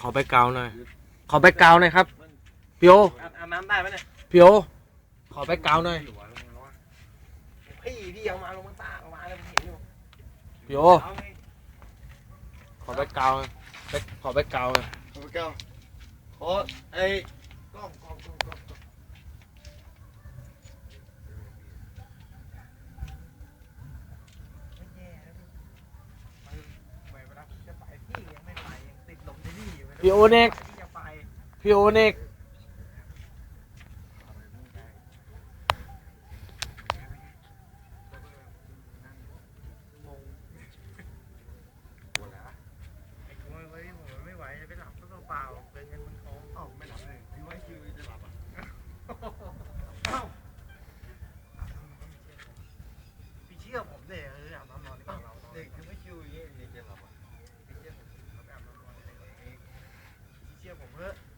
ขอไปเกาหน่อย ขอไปเกาหน่อยครับพี่โออาบน้ำได้ไหมเนี่ยพี่โอขอไปเกาหน่อยพี่พี่เอามาลงมาตากมาแล้วผมเห็นอยู่พี่โอขอไปเกาหน่อยไปขอไปเกาหน่อยขอแก้วขอไอ้กล้องกล้องกล้องกล้อง พี่โอเน็กพี่โอเน็กเชื่อผมเด็กเออาบน้ำนอนกว่เราเด็ก 我们。